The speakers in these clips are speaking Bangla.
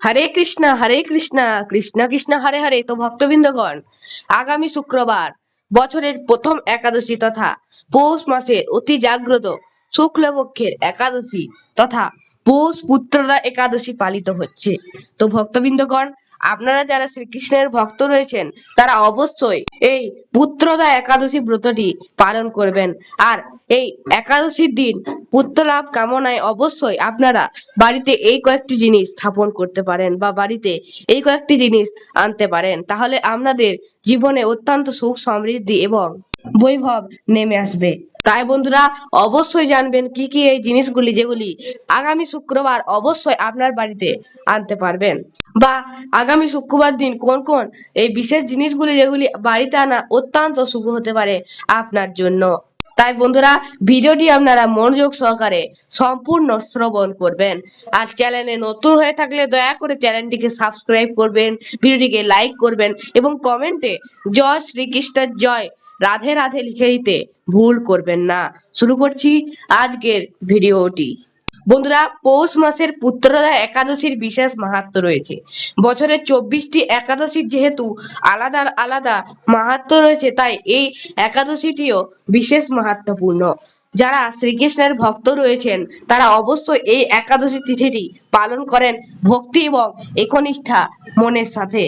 হরে কৃষ্ণ হরে কৃষ্ণ কৃষ্ণ কৃষ্ণ, হরে হরে। তো ভক্তবৃন্দগণ, আগামী শুক্রবার বছরের প্রথম একাদশী তথা পৌষ মাসের অতি জাগ্রত শুক্লপক্ষের একাদশী তথা পৌষ পুত্রদা একাদশী পালিত হচ্ছে। তো ভক্তবৃন্দগণ, আপনারা যারা শ্রীকৃষ্ণের ভক্ত রয়েছেন, তারা অবশ্যই এই পুত্রদা একাদশী ব্রতটি পালন করবেন। আর এই একাদশীর দিন পুত্র লাভ কামনায় অবশ্যই আপনারা বাড়িতে এই কয়েকটি জিনিস স্থাপন করতে পারেন বা বাড়িতে এই কয়েকটি জিনিস আনতে পারেন। তাহলে আপনাদের জীবনে অত্যন্ত সুখ সমৃদ্ধি এবং বৈভব নেমে আসবে। তাই বন্ধুরা, অবশ্যই জানবেন কি কি এই জিনিসগুলি যেগুলি আগামী শুক্রবার অবশ্যই আপনার বাড়িতে আনতে পারবেন। বা আগামী শুক্রবার দিন কোন কোন এই বিশেষ জিনিসগুলি যেগুলি বাড়িতে আনা অত্যন্ত শুভ হতে পারে আপনার জন্য। তাই বন্ধুরা, ভিডিওটি আপনারা মনোযোগ সহকারে সম্পূর্ণ শ্রবণ করবেন। আর চ্যানেলে নতুন হয়ে থাকলে দয়া করে চ্যানেলটিকে সাবস্ক্রাইব করবেন, ভিডিওটিকে লাইক করবেন এবং কমেন্টে জয় শ্রীকৃষ্ণের জয়, রাধে রাধে লিখে দিতে ভুল করবেন না। শুরু করছি আজকের ভিডিওটি। বন্ধুরা, পৌষ মাসের পুত্রদা একাদশীর বিশেষ মাহাত্ম রয়েছে। বছরের চব্বিশটি একাদশীর যেহেতু আলাদা আলাদা মাহাত্ম রয়েছে, তাই এই একাদশীটিও বিশেষ মাহাত্মপূর্ণ। যারা শ্রীকৃষ্ণের ভক্ত রয়েছেন, তারা অবশ্যই এই একাদশী তিথিটি পালন করেন ভক্তি এবং একনিষ্ঠা মনের সাথে।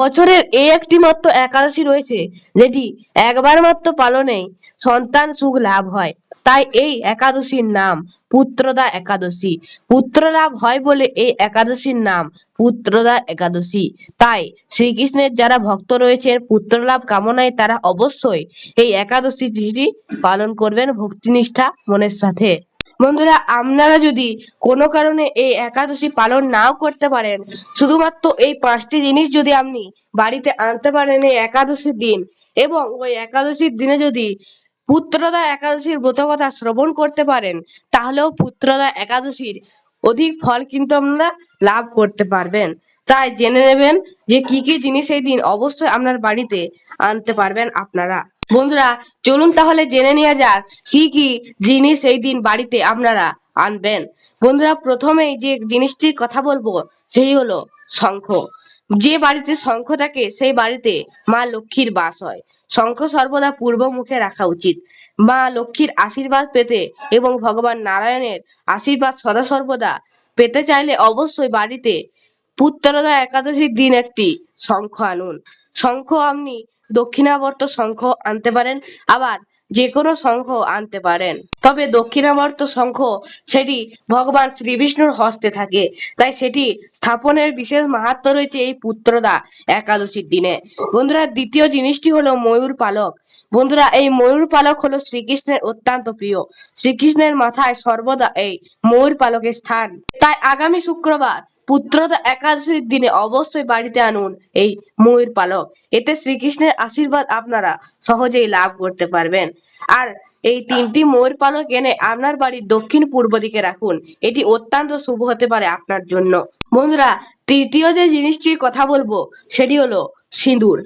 বছরের এই একটি মাত্র একাদশী রয়েছে, যেটি একবার মাত্র পালনেই সন্তান সুখ লাভ হয়। তাই এই একাদশীর নাম পুত্রদা একাদশী। পুত্র লাভ হয় বলে এই একাদশীর নাম, পুত্রদা একাদশী। তাই শ্রীকৃষ্ণের যারা ভক্ত রয়েছেন পুত্র লাভ কামনায় তারা অবশ্যই এই একাদশী তিথিটি পালন করবেন ভক্তিনিষ্ঠা মনের সাথে। বন্ধুরা, আপনারা যদি কোনো কারণে এই একাদশী পালন নাও করতে পারেন, শুধুমাত্র এই পাঁচটি জিনিস যদি আপনি বাড়িতে আনতে পারেন এই একাদশীর দিন, এবং ওই একাদশীর দিনে যদি পুত্রদা একাদশীর ব্রত কথা শ্রবণ করতে পারেন, তাহলেও পুত্রদা একাদশীর অধিক ফল কিন্তু আপনারা লাভ করতে পারবেন। তাই জেনে নেবেন যে কি কি জিনিস এই দিন অবশ্যই আপনার বাড়িতে আনতে পারবেন আপনারা। বন্ধুরা, চলুন তাহলে জেনে নেওয়া যাক কি কি জিনিস এই দিন বাড়িতে আপনারা আনবেন। বন্ধুরা, প্রথমেই যে জিনিসটির কথা বলব, সেই হলো শঙ্খ। যে বাড়িতে শঙ্খ থাকে, সেই বাড়িতে মা লক্ষ্মীর বাস হয়। শঙ্খ সর্বদা পূর্ব মুখে রাখা উচিত। মা লক্ষ্মীর আশীর্বাদ পেতে এবং ভগবান নারায়ণের আশীর্বাদ সদা সর্বদা পেতে চাইলে অবশ্যই বাড়িতে পুত্রদা একাদশীর দিন একটি শঙ্খ আনুন। শঙ্খ আপনি দক্ষিণাবর্ত শঙ্খ আনতে পারেন। আবার যে কোনো আনতে পারেন। তবে দক্ষিণাবর্ত শঙ্খ সেটি ভগবান শ্রী বিষ্ণুর হস্তে থাকে। তাই সেটি স্থাপনের বিশেষ মাহাত্ম রয়েছে এই পুত্রদা একাদশীর দিনে। বন্ধুরা, দ্বিতীয় জিনিসটি হলো ময়ূর পালক। বন্ধুরা, এই ময়ূর পালক হলো শ্রীকৃষ্ণের অত্যন্ত প্রিয়। শ্রীকৃষ্ণের মাথায় সর্বদা এই ময়ূর পালকের স্থান। তাই আগামী শুক্রবার পুত্রদা একাদশীর দিনে অবশ্যই বাড়িতে আনুন, এই ময়ূর পালক। এতে শ্রীকৃষ্ণের আশীর্বাদ আপনারা সহজেই লাভ করতে পারবেন। আর এই তিনটি ময়ূর পালক এনে আপনার বাড়ির দক্ষিণ পূর্ব দিকে রাখুন। এটি অত্যন্ত শুভ হতে পারে আপনার জন্য। বন্ধুরা, তৃতীয় যে জিনিসটির কথা বলব, সেটি হলো সিঁদুর।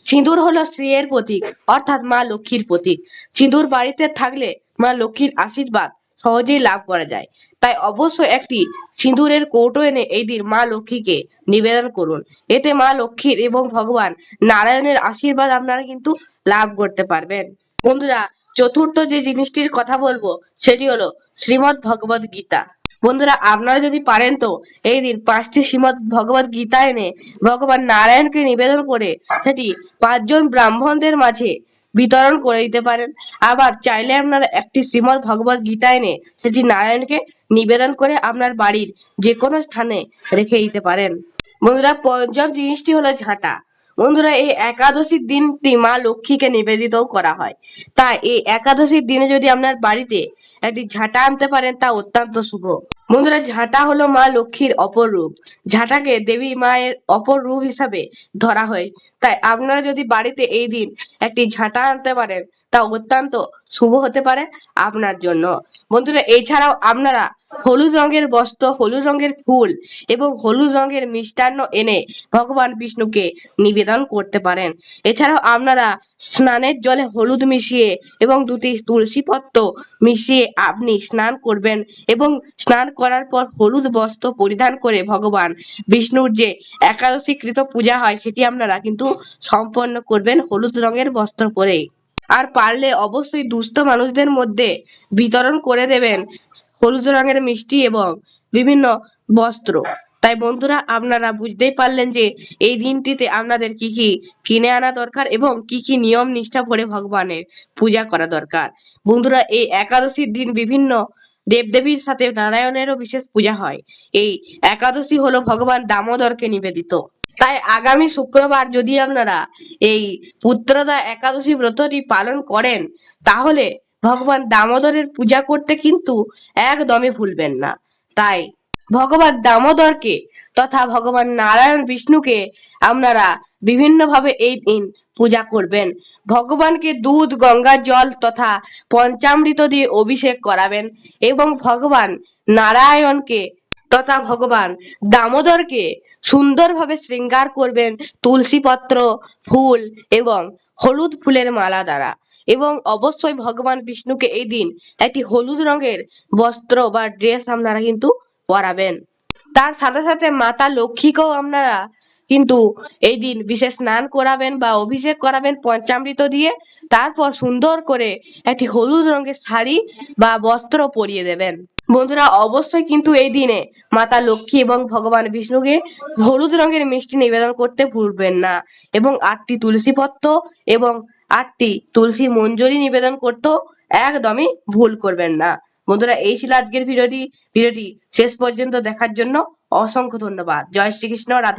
সিঁদুর হলো স্ত্রীর প্রতীক, অর্থাৎ মা লক্ষ্মীর প্রতীক। সিঁদুর বাড়িতে থাকলে মা লক্ষ্মীর আশীর্বাদ সহজেই লাভ করা যায়। তাই অবশ্যই একটি সিঁদুরের কৌটো এনে এই দিন মা লক্ষ্মীকে নিবেদন করুন। এতে মা লক্ষ্মীর এবং ভগবান নারায়ণের আশীর্বাদ আপনারা কিন্তু লাভ করতে পারবেন। বন্ধুরা, চতুর্থ যে জিনিসটির কথা বলব, সেটি হলো শ্রীমৎ ভগবত গীতা। বন্ধুরা, আপনারা যদি পারেন তো এই দিন পাঁচটি শ্রীমৎ ভগবত গীতা এনে ভগবান নারায়ণকে নিবেদন করে সেটি পাঁচজন ব্রাহ্মণদের মাঝে বিতরণ করে দিতে পারেন। আবার চাইলে আপনারা একটি শ্রীমৎ ভগবত গীতা এনে সেটি নারায়ণকে নিবেদন করে আপনার বাড়ির যে কোনো স্থানে রেখে দিতে পারেন। বন্ধুরা, পঞ্চম জিনিসটি হলো ঝাঁটা। বন্ধুরা, এই একাদশীর দিনটি মা লক্ষ্মীকে নিবেদিতও করা হয়। তাই এই একাদশীর দিনে যদি আপনার বাড়িতে একটি ঝাঁটা আনতে পারেন তা অত্যন্ত শুভ। বন্ধুরা, ঝাঁটা হলো মা লক্ষ্মীর অপর রূপ। ঝাঁটাকে দেবী মায়ের অপর রূপ হিসাবে ধরা হয়। তাই আপনারা যদি বাড়িতে এই দিন একটি ঝাঁটা আনতে পারেন তা অত্যন্ত শুভ হতে পারে আপনার জন্য। বন্ধুরা, এছাড়াও আপনারা হলুদ রঙের বস্ত্র, হলুদ রঙের ফুল এবং হলুদ রঙের মিষ্টান্ন এনে ভগবান বিষ্ণুকে নিবেদন করতে পারেন। এছাড়াও আপনারা স্নানের জলে হলুদ মিশিয়ে এবং দুটি তুলসী পত্র মিশিয়ে আপনি স্নান করবেন এবং স্নান করার পর হলুদ বস্ত্র পরিধান করে ভগবান বিষ্ণুর যে একাদশী কৃত পূজা হয়, সেটি আপনারা কিন্তু সম্পন্ন করবেন হলুদ রঙের বস্ত্র পরে। আর পারলে অবশ্যই দুস্থ মানুষদের মধ্যে বিতরণ করে দেবেন হলুদ রঙের মিষ্টি এবং বিভিন্ন বস্ত্র। তাই বন্ধুরা, আপনারা বুঝতেই পারলেন যে এই দিনটিতে আপনাদের কি কি কিনে আনা দরকার এবং কি কি নিয়ম নিষ্ঠা ভরে ভগবানের পূজা করা দরকার। বন্ধুরা, এই একাদশীর দিন বিভিন্ন দেবদেবীর সাথে নারায়ণেরও বিশেষ পূজা হয়। এই একাদশী হলো ভগবান দামোদরকে নিবেদিত। তাই আগামী শুক্রবার যদি আপনারা এই পুত্রদা একাদশী ব্রতটি পালন করেন, তাহলে ভগবান দামোদরের পূজা করতে কিন্তু একদমই ভুলবেন না। তাই ভগবান দামোদরকে তথা ভগবান নারায়ণ বিষ্ণুকে আপনারা বিভিন্নভাবে এই দিন পূজা করবেন। ভগবানকে দুধ, গঙ্গা, জল তথা পঞ্চামৃত দিয়ে অভিষেক করাবেন এবং ভগবান নারায়ণকে তথা ভগবান দামোদরকে সুন্দরভাবে শৃঙ্গার করবেন তুলসী পত্র ফুল এবং হলুদ ফুলের মালা দ্বারা। এবং অবশ্যই ভগবান বিষ্ণুকে এই দিন একটি হলুদ রঙের বস্ত্র বা ড্রেস আপনারা কিন্তু পরাবেন। তার সাথে সাথে মাতা লক্ষ্মীকেও আপনারা কিন্তু এই দিন বিশেষ স্নান করাবেন বা অভিষেক করাবেন পঞ্চামৃত দিয়ে। তারপর সুন্দর করে একটি হলুদ রঙের শাড়ি বা বস্ত্র পরিয়ে দেবেন। বন্ধুরা, অবশ্যই কিন্তু এই দিনে মাতা লক্ষ্মী এবং ভগবান বিষ্ণুকে হলুদ রঙের মিষ্টি নিবেদন করতে ভুলবেন না এবং আটটি তুলসী পত্র এবং আটটি তুলসী মঞ্জরি নিবেদন করতেও একদমই ভুল করবেন না। বন্ধুরা, এই ছিল আজকের ভিডিওটি। ভিডিওটি শেষ পর্যন্ত দেখার জন্য অসংখ্য ধন্যবাদ। জয় শ্রীকৃষ্ণ, রাধে